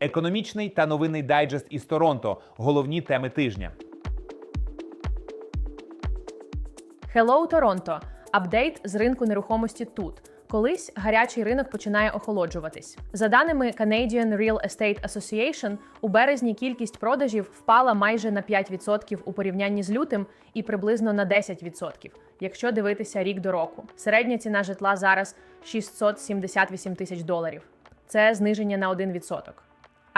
Економічний та новинний дайджест із Торонто. Головні теми тижня. Hello, Торонто! Апдейт з ринку нерухомості тут. Колись гарячий ринок починає охолоджуватись. За даними Canadian Real Estate Association, у березні кількість продажів впала майже на 5% у порівнянні з лютим і приблизно на 10%, якщо дивитися рік до року. Середня ціна житла зараз 678 тисяч доларів. Це зниження на 1%.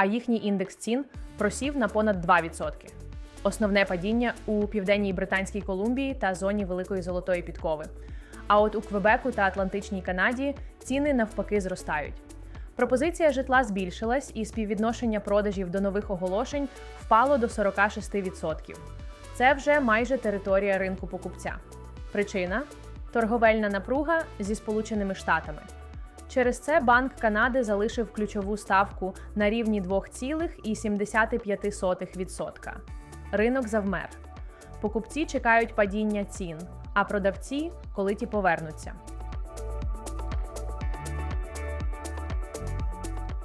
А їхній індекс цін просів на понад 2%. Основне падіння у південній Британській Колумбії та зоні Великої Золотої Підкови. А от у Квебеку та Атлантичній Канаді ціни навпаки зростають. Пропозиція житла збільшилась, і співвідношення продажів до нових оголошень впало до 46%. Це вже майже територія ринку покупця. Причина торговельна напруга зі Сполученими Штатами. Через це Банк Канади залишив ключову ставку на рівні 2,75%. Ринок завмер. Покупці чекають падіння цін, а продавці, коли ті повернуться.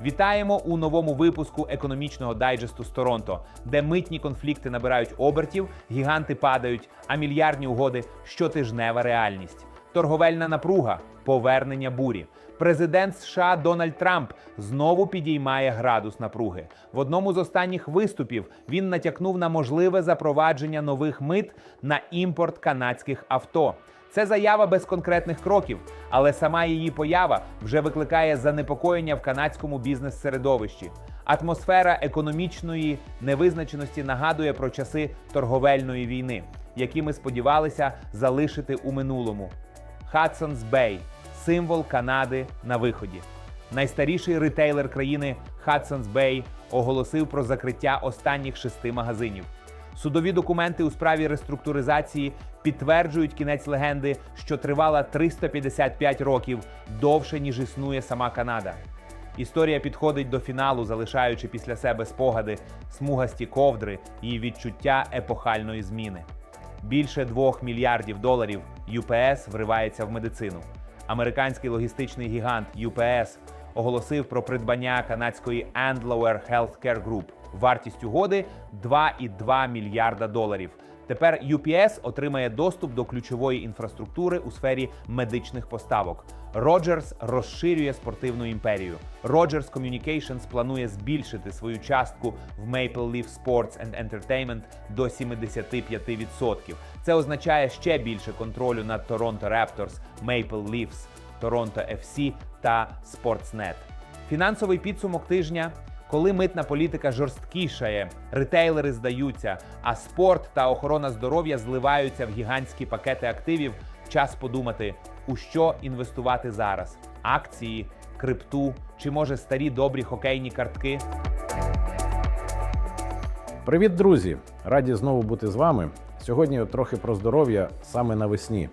Вітаємо у новому випуску економічного дайджесту з Торонто, де митні конфлікти набирають обертів, гіганти падають, а мільярдні угоди щотижнева реальність. Торговельна напруга, повернення бурі. Президент США Дональд Трамп знову підіймає градус напруги. В одному з останніх виступів він натякнув на можливе запровадження нових мит на імпорт канадських авто. Це заява без конкретних кроків, але сама її поява вже викликає занепокоєння в канадському бізнес-середовищі. Атмосфера економічної невизначеності нагадує про часи торговельної війни, які ми сподівалися залишити у минулому. Hudson's Bay – символ Канади на виході. Найстаріший ретейлер країни Hudson's Bay оголосив про закриття останніх шести магазинів. Судові документи у справі реструктуризації підтверджують кінець легенди, що тривала 355 років довше ніж існує сама Канада. Історія підходить до фіналу, залишаючи після себе спогади, смугасті ковдри і відчуття епохальної зміни. Більше 2 мільярдів доларів UPS вривається в медицину. Американський логістичний гігант UPS оголосив про придбання канадської Andlower Healthcare Group. Вартість угоди 2,2 мільярда доларів. Тепер UPS отримає доступ до ключової інфраструктури у сфері медичних поставок. Rogers розширює спортивну імперію. Rogers Communications планує збільшити свою частку в Maple Leaf Sports and Entertainment до 75%. Це означає ще більше контролю над Toronto Raptors, Maple Leafs, Toronto FC та Sportsnet. Фінансовий підсумок тижня. Коли митна політика жорсткішає, ретейлери здаються, а спорт та охорона здоров'я зливаються в гігантські пакети активів, час подумати, у що інвестувати зараз: акції, крипту чи може старі добрі хокейні картки. Привіт, друзі! Раді знову бути з вами. Сьогодні трохи про здоров'я саме навесні.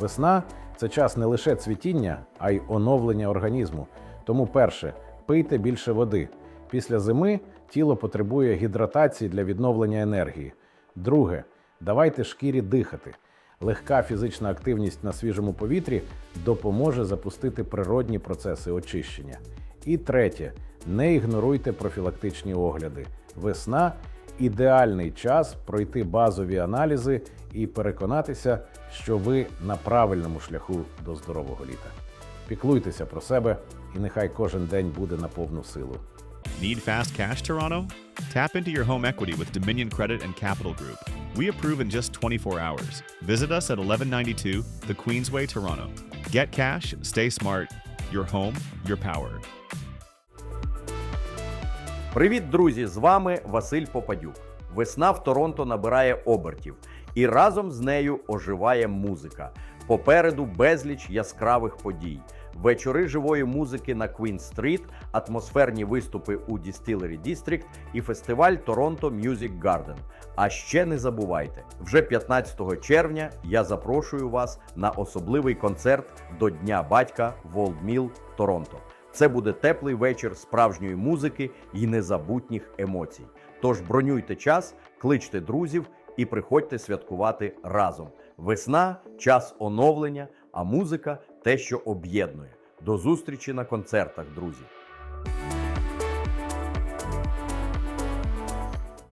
Весна це час не лише цвітіння, а й оновлення організму. Тому, перше, пийте більше води. Після зими тіло потребує гідратації для відновлення енергії. Друге, давайте шкірі дихати. Легка фізична активність на свіжому повітрі допоможе запустити природні процеси очищення. І третє, не ігноруйте профілактичні огляди. Весна ідеальний час пройти базові аналізи і переконатися, що ви на правильному шляху до здорового літа. Піклуйтеся про себе, і нехай кожен день буде на повну силу. Need fast cash, Toronto? Tap into your home equity with Dominion Credit and Capital Group. We approve in just 24 hours. Visit us at 1192 The Queensway, Toronto. Get cash, stay smart. Your home, your power. Привіт, друзі! З вами Василь Попадюк. Весна в Торонто набирає обертів, і разом з нею оживає музика. Попереду безліч яскравих подій. Вечори живої музики на Квін Стріт, атмосферні виступи у Distillery District і фестиваль Торонто Music Garden. А ще не забувайте, вже 15 червня я запрошую вас на особливий концерт до Дня батька в Mill, Торонто. Це буде теплий вечір справжньої музики і незабутніх емоцій. Тож бронюйте час, кличте друзів і приходьте святкувати разом. Весна час оновлення, а музика те, що об'єднує. До зустрічі на концертах, друзі!